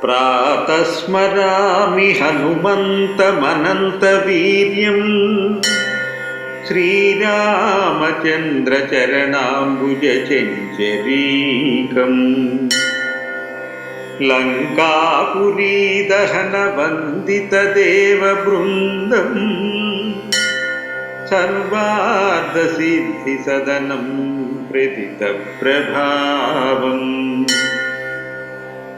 प्रातस्मरामि हनुमन्तमनन्तवीर्यम् श्रीरामचन्द्रचरणाम्बुजचञ्चरीकम् लङ्कापुरीदहनवन्दितदेव बृन्दम् सर्वार्धसिद्धिसदनं प्रभावम्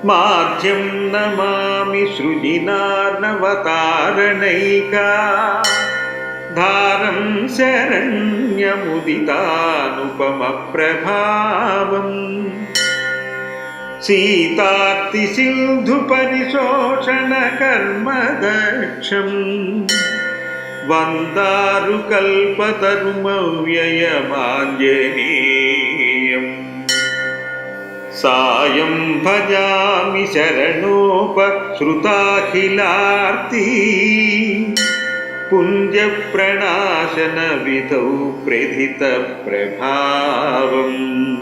माध्यं नमामि सृजिनार्णवतारणैका धारं शरण्यमुदितानुपमप्रभावम् सीतार्तिसिन्धुपरिशोषणकर्मदक्षम् वन्दारुकल्पतरुमव्ययमाञ्जनेयम् सायं भजामि शरणोपश्रुताखिलार्ती। पुञ्जप्रणाशनविधौ प्रथितप्रभावम्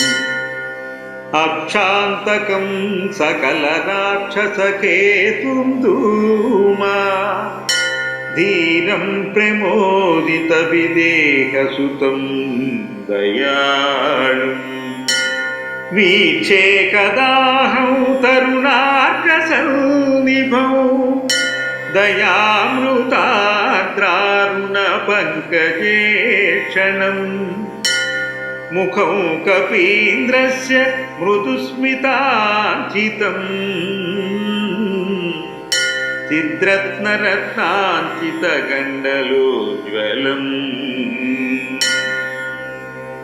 अक्षान्तकं सकलराक्षसकेतुं धूमा। धीरं प्रमोदितविदेहसुतं दयाळुम् వీక్షే కదాహం తరుణార్గసన్నిభౌ దయామృతాద్రారుణ పంకజేక్షణం ముఖం కపీంద్రస్ మృదుస్మితాంకితం చిద్రత్నరత్నాంకితగండలోజ్వలం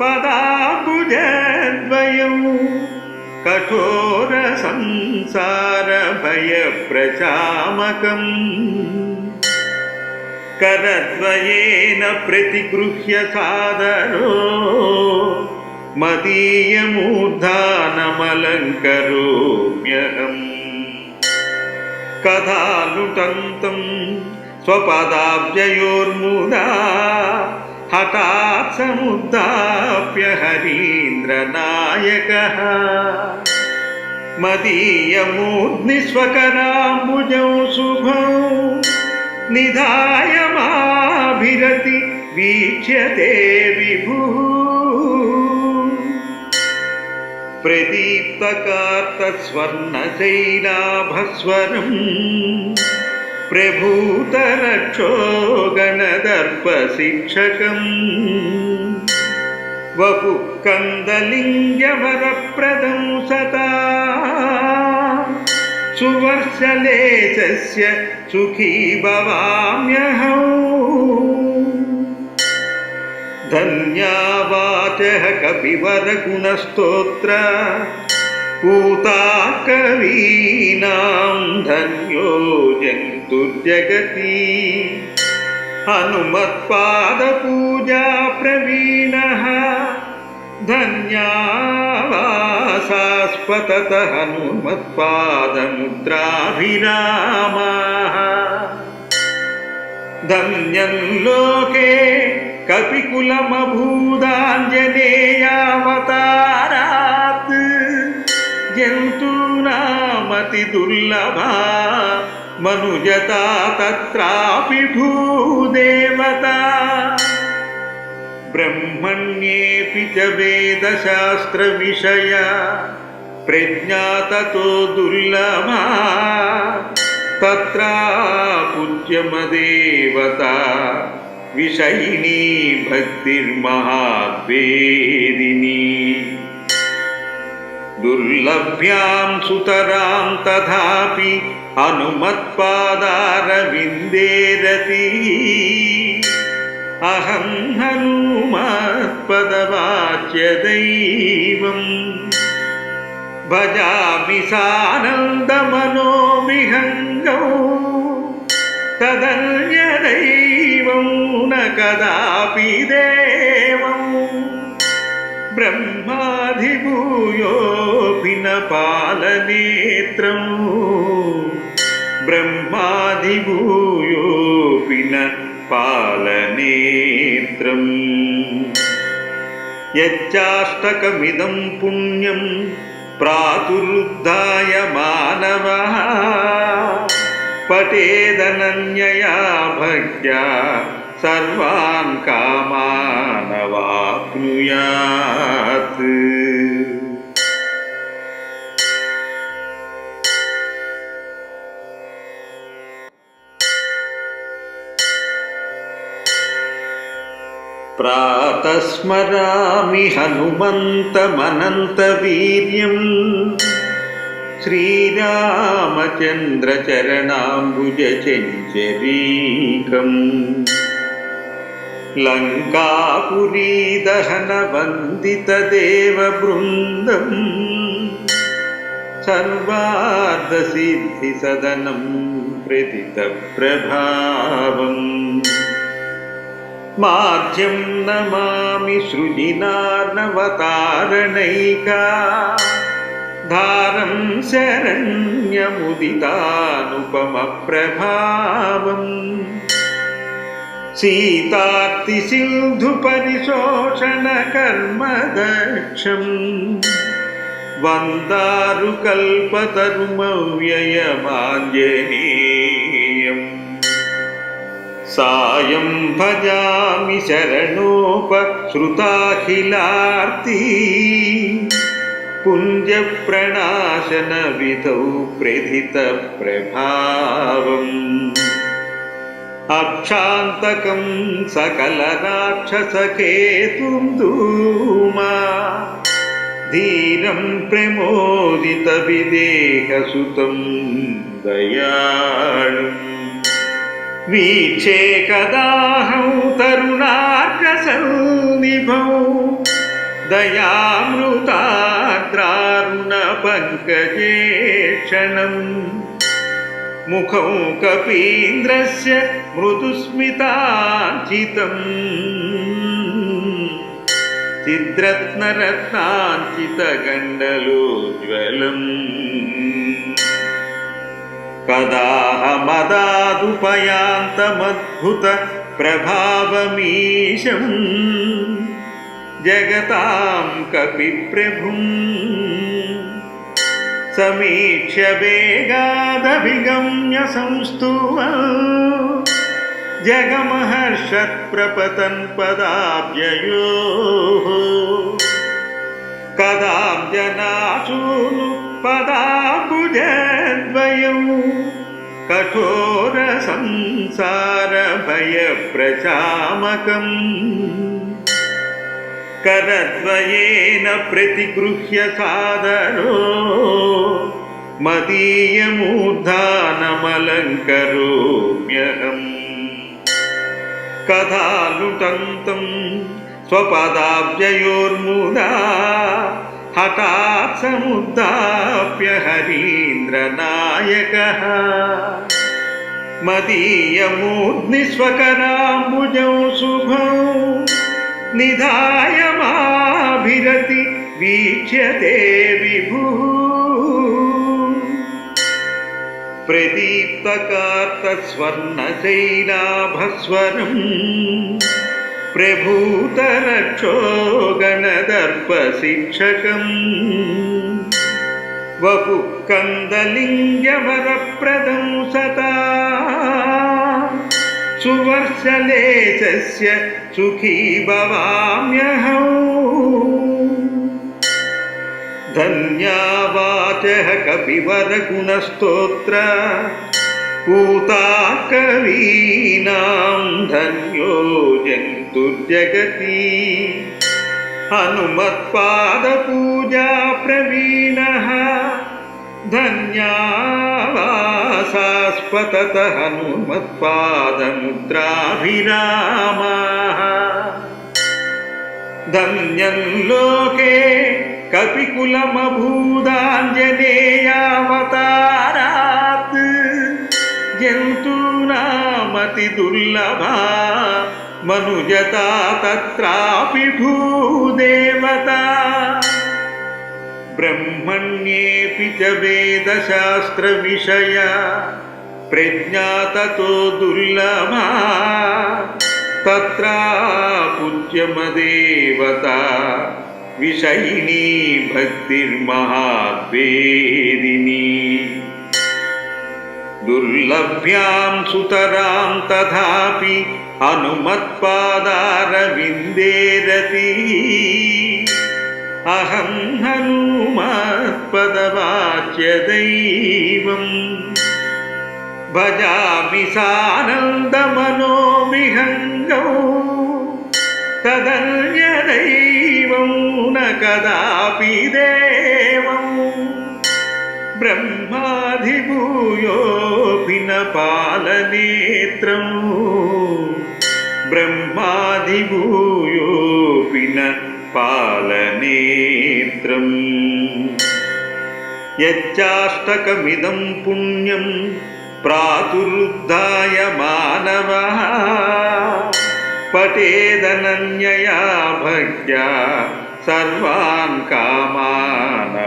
పదాబుజద్వయము కఠోర సంసార భయ ప్రచామకం కరద్వయేన ప్రతిగృహ్య సాదరో మదీయమూర్ధానమలంకరోమ్యహం కథానుటంతం స్వపదాబ్జయోర్ముదా. హఠా समुद्दाप्य हरीन्द्रनायकः मदीयमूर्ध्नि स्वकराम्बुजौ शुभौ निधाय माभिरति वीक्ष्यते विभुः प्रदीप्तकार्तस्वर्णशैलाभस्वरम् प्रभूतरक्षो गणदर्पशिक्षकम् वपुः कन्दलिङ्गवरप्रदं सता सुवर्षलेशस्य सुखी भवाम्यहौ धन्यावाचः कपिवरगुणस्तोत्र पूता कवीनां धन्यो जन्तुर्जगति हनुमत्पादपूजा प्रवीणः धन्यावासास्पतत हनुमत्पादमुद्राभिरामाः धन्यं लोके कपिकुलमभूदाञ्जनेयावतारात् जन्तूनामतिदुर्लभा మనుజతా తత్రాపి భూదేవతా బ్రహ్మణ్యేపి చ వేదశాస్త్రవిషయ ప్రజ్ఞాతతో దుర్లభా తత్రా పూజ్యమదేవత విషయిణీ భక్తిర్మహాద్వేదిని దుర్లభ్యాం సుతరాం తథాపి हनुमत्पादारविन्देरति अहं हनुमत्पदवाच्यदैवम् भजामि सानन्दमनोविहङ्गौ तदन्यदैवं न कदापि देवम् ब्रह्माधिभूयोऽपि न पालनेत्रम् పాలనేత్రం బ్రహ్మాధిభూయోపి న పాలనేత్రం యచ్చాష్టకమిదం పుణ్యం ప్రాతురుద్ధాయ మానవः పటేదనన్యయా భక్త్యా సర్వాన్ പ്രാതസ്മരാമി ഹനുമന്തമനന്തവീര്യം. ശ്രീരാമചന്ദ്രചരണാംബുജചഞ്ചരീകം ലങ്കാപുരീദഹനവന്ദിതദേവൃന്ദം സർവാർദ്ധസിദ്ധിസദനം പ്രതിതപ്രഭാവം. माध्यम माध्यं नमामि सृजिनार्णवतारणैका धारं शरण्यमुदितानुपमप्रभावम्। सीतार्तिसिन्धुपरिशोषणकर्मदक्षम्। वन्दारुकल्पतरुमव्ययमाञ्जने। सायं भजामि शरणोपश्रुताखिलार्ती। पुञ्जप्रणाशनविधौ प्रेधितप्रभावम्। अक्षान्तकं सकलराक्षसकेतुं धूमा। धीरं प्रमोदितविदेहसुतं दयाणुम् ధీరం ప్రమోదిత విదేహసుతం దయాళుం వీక్షే కదాహం తరుణార్కసన్నిభౌ దయామృతాద్రారుణ పంకజే कदाहमदादुपयान्तमद्भुतप्रभावमीशम् जगतां कपि प्रभुं समीक्ष्य वेगादभिगम्य संस्तुव जगमहर्षत्प्रपतन् पदाव्य कदाब्जनाशूनु పదాబుజద్వయం. కఠోర సంసార భయ ప్రచామకం కరద్వయేన ప్రతిగృహ్య సాదరో మదీయమూర్ధానమలంకరోమ్యహం. కథాలుటంతం స్వపదాబ్జయోర్ముదా. హఠాత్ సముద్దాప్య హరీంద్రనాయకः మదీయమూర్ధ్నిస్వకరాంబుజౌ శుభౌ నిధాయ మాభిరతి వీక్ష్యతే విభూ ప్రదీప్తకార్తస్వర్ణశైలాభస్వరం ప్రభూతరక్షో గణదర్పశిక్షకం వపు కందలింగవరప్రదం సతా సువర్షలేశస్య సుఖీ భవామ్యహౌ ధన్యావాచः కపివరగుణస్తోత్ర పూతాకవీనాం ధన్యో జంతుర్జగతి హనుమత్పాదపూజా ప్రవీణः. ధన్యావాసాస్పతత హనుమత్పాదముద్రాభిరామాः. ధన్యం లోకే కపికులమభూదాంజనేయావతారాత్ జంతూనామతి దుర్లభా మనుజతా తత్రాపి భూదేవతా బ్రహ్మణ్యేపి చ వేదశాస్త్రవిషయ ప్రజ్ఞాతతో దుర్లభా తత్రా పూజ్యమదేవత విషయిణీ భక్తిర్మహాద్వేదిని దుర్లభ్యాం సుతరాం తథాపి హనుమత్పాదారవిందేరతి అహం హనుమత్పదవాచ్య దైవం భజామి సానందమనోమిహంగం తదన్యదైవం న కదాపి బ్రహ్మాధిభూయోపిన బ్రహ్మాధిభూయోపి న పాలనేత్రం బ్రహ్మాధిభూయోపి పాలనేత్రం యచ్చాష్టకమిదం పుణ్యం ప్రాతురుద్ధాయ మానవ పటేదనన్యయా భక్త్యా సర్వాన్ కామానవాప్నుయాత్